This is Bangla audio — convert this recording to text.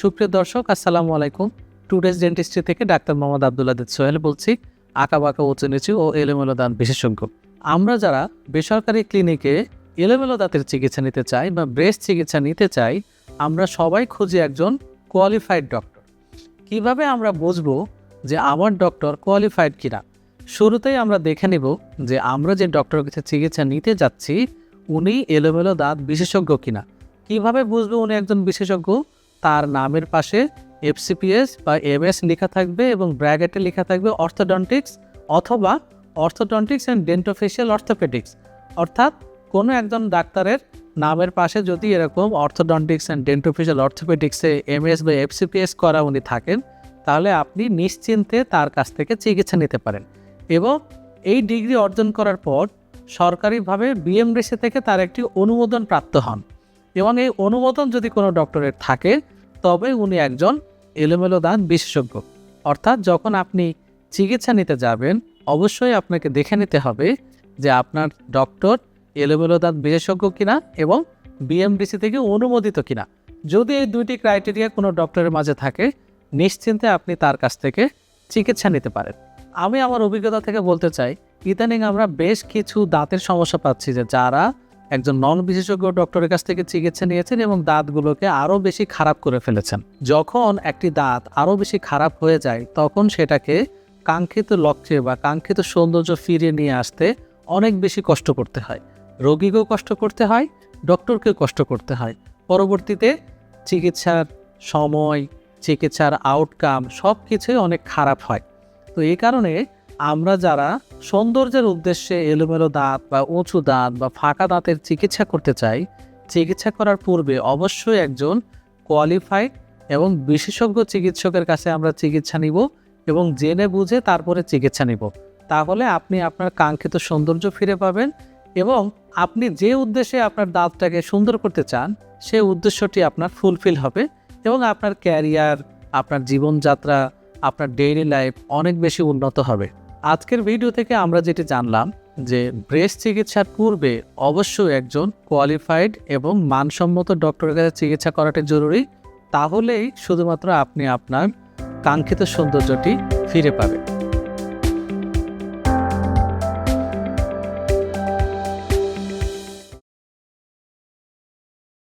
সুপ্রিয় দর্শক, আসসালামু আলাইকুম। টুডেস ডেন্টিস্ট্রি থেকে ডাক্তার মোহাম্মদ আব্দুল আদিদ সোহেল বলছি আঁকা বাঁকা উঁচু নিচু ও এলোমেলো দাঁত বিশেষজ্ঞ। আমরা যারা বেসরকারি ক্লিনিকে এলোমেলো দাঁতের চিকিৎসা নিতে চাই বা ব্রেস্ট চিকিৎসা নিতে চাই, আমরা সবাই খুঁজি একজন কোয়ালিফাইড ডক্টর কীভাবে আমরা বুঝব যে আমার ডক্টর কোয়ালিফাইড কিনা? শুরুতেই আমরা দেখে নিব যে আমরা যে ডক্টরের কাছে চিকিৎসা নিতে যাচ্ছি, উনি এলোমেলো দাঁত বিশেষজ্ঞ কিনা। কীভাবে বুঝব উনি একজন বিশেষজ্ঞ? তার নামের পাশে এফসিপিএস বা এমএস লেখা থাকবে এবং ব্র্যাকেটে লেখা থাকবে অর্থোডন্টিক্স অথবা অর্থোডন্টিক্স অ্যান্ড ডেন্টোফেশিয়াল অর্থোপেডিক্স। অর্থাৎ কোনো একজন ডাক্তারের নামের পাশে যদি এরকম অর্থোডন্টিক্স অ্যান্ড ডেন্টোফেশিয়াল অর্থোপেডিক্সে এমএস বা এফসিপিএস করা উনি থাকেন, তাহলে আপনি নিশ্চিন্তে তার কাছ থেকে চিকিৎসা নিতে পারেন এবং এই ডিগ্রি অর্জন করার পর সরকারিভাবে বিএমডিসি থেকে তার একটি অনুমোদন প্রাপ্ত হন। এবং এই অনুমোদন যদি কোনো ডক্টরের থাকে, তবে উনি একজন এলোমেলো দান বিশেষজ্ঞ। অর্থাৎ যখন আপনি চিকিৎসা নিতে যাবেন, অবশ্যই আপনাকে দেখে নিতে হবে যে আপনার ডক্টর এলোমেলো দাঁত বিশেষজ্ঞ কিনা এবং বিএমডিসি থেকে অনুমোদিত কিনা। যদি এই দুইটি ক্রাইটেরিয়া কোনো ডক্টরের মাঝে থাকে, নিশ্চিন্তে আপনি তার কাছ থেকে চিকিৎসা নিতে পারেন। আমি আমার অভিজ্ঞতা থেকে বলতে চাই, ইদানিং আমরা বেশ কিছু দাঁতের সমস্যা পাচ্ছি যে যারা একজন নন বিশেষজ্ঞ ডক্টরের কাছ থেকে চিকিৎসা নিয়েছেন এবং দাঁতগুলোকে আরও বেশি খারাপ করে ফেলেছেন। যখন একটি দাঁত আরও বেশি খারাপ হয়ে যায়, তখন সেটাকে কাঙ্ক্ষিত লক্ষ্যে বা কাঙ্ক্ষিত সৌন্দর্য ফিরিয়ে নিয়ে আসতে অনেক বেশি কষ্ট করতে হয়। রোগীকেও কষ্ট করতে হয়, ডক্টরকেও কষ্ট করতে হয়। পরবর্তীতে চিকিৎসার সময়, চিকিৎসার আউটকাম সব কিছুই অনেক খারাপ হয়। তো এই কারণে আমরা যারা সৌন্দর্যের উদ্দেশ্যে এলোমেলো দাঁত বা উঁচু দাঁত বা ফাঁকা দাঁতের চিকিৎসা করতে চাই, চিকিৎসা করার পূর্বে অবশ্যই একজন কোয়ালিফাইড এবং বিশেষজ্ঞ চিকিৎসকের কাছে আমরা চিকিৎসা নিব এবং জেনে বুঝে তারপরে চিকিৎসা নিব। তাহলে আপনি আপনার কাঙ্ক্ষিত সৌন্দর্য ফিরে পাবেন এবং আপনি যে উদ্দেশ্যে আপনার দাঁতটাকে সুন্দর করতে চান সেই উদ্দেশ্যটি আপনার ফুলফিল হবে এবং আপনার ক্যারিয়ার আপনার জীবনযাত্রা, আপনার ডেইলি লাইফ অনেক বেশি উন্নত হবে। আজকের ভিডিও থেকে আমরা যেটি জানলাম যে ব্রেস্ট চিকিৎসার পূর্বে অবশ্যই একজন কোয়ালিফাইড এবং মানসম্মত ডক্টরের কাছে চিকিৎসা করাটা জরুরি। তাহলেই শুধুমাত্র আপনি আপনার কাঙ্ক্ষিত সৌন্দর্যটি ফিরে পাবেন।